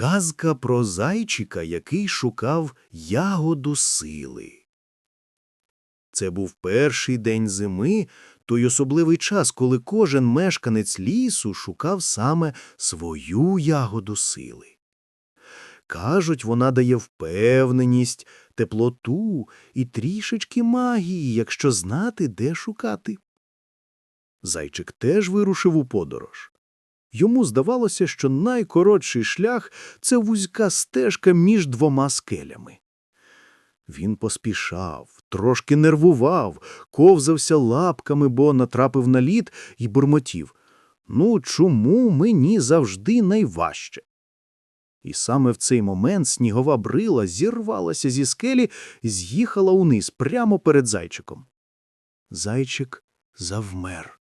Казка про зайчика, який шукав ягоду сили. Це був перший день зими, той особливий час, коли кожен мешканець лісу шукав саме свою ягоду сили. Кажуть, вона дає впевненість, теплоту і трішечки магії, якщо знати, де шукати. Зайчик теж вирушив у подорож. Йому здавалося, що найкоротший шлях – це вузька стежка між двома скелями. Він поспішав, трошки нервував, ковзався лапками, бо натрапив на лід і бурмотів. Ну, чому мені завжди найважче? І саме в цей момент снігова брила зірвалася зі скелі і з'їхала униз прямо перед зайчиком. Зайчик завмер.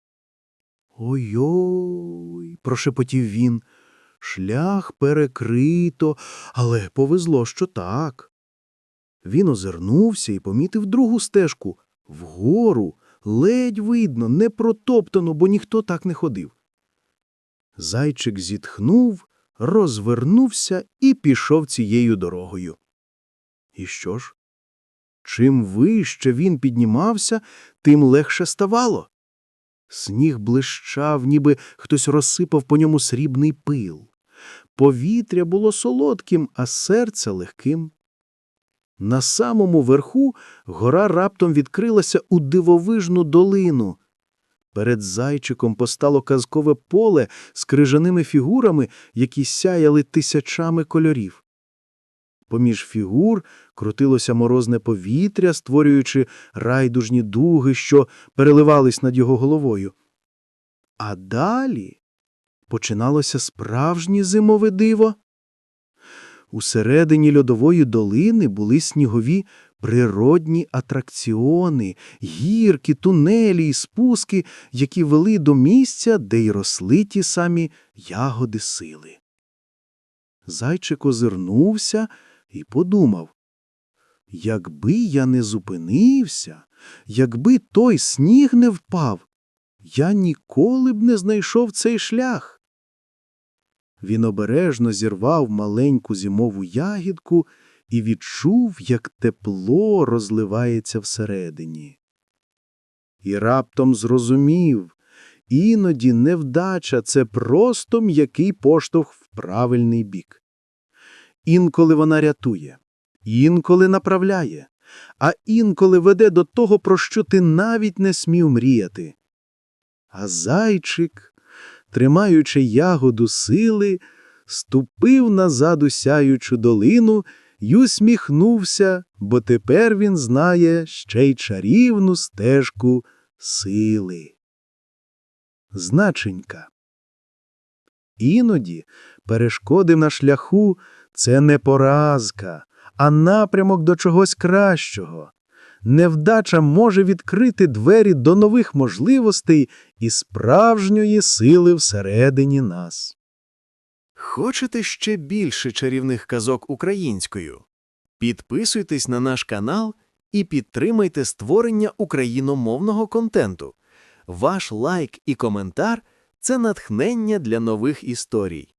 Ой-ой, прошепотів він. Шлях перекрито, але повезло, що так. Він озирнувся і помітив другу стежку вгору, ледь видно, не протоптано, бо ніхто так не ходив. Зайчик зітхнув, розвернувся і пішов цією дорогою. І що ж? Чим вище він піднімався, тим легше ставало. Сніг блищав, ніби хтось розсипав по ньому срібний пил. Повітря було солодким, а серце легким. На самому верху гора раптом відкрилася у дивовижну долину. Перед зайчиком постало казкове поле з крижаними фігурами, які сяяли тисячами кольорів. Поміж фігур крутилося морозне повітря, створюючи райдужні дуги, що переливались над його головою. А далі починалося справжнє зимове диво. Усередині льодової долини були снігові природні атракціони, гірки, тунелі і спуски, які вели до місця, де й росли ті самі ягоди сили. Зайчик озирнувся і подумав, якби я не зупинився, якби той сніг не впав, я ніколи б не знайшов цей шлях. Він обережно зірвав маленьку зимову ягідку і відчув, як тепло розливається всередині. І раптом зрозумів, іноді невдача – це просто м'який поштовх в правильний бік. Інколи вона рятує, інколи направляє, а інколи веде до того, про що ти навіть не смів мріяти. А зайчик, тримаючи ягоду сили, ступив назад у сяючу долину й усміхнувся, бо тепер він знає ще й чарівну стежку сили. Значенька. Іноді перешкоди на шляху це не поразка, а напрямок до чогось кращого. Невдача може відкрити двері до нових можливостей і справжньої сили всередині нас. Хочете ще більше чарівних казок українською? Підписуйтесь на наш канал і підтримайте створення україномовного контенту. Ваш лайк і коментар це натхнення для нових історій.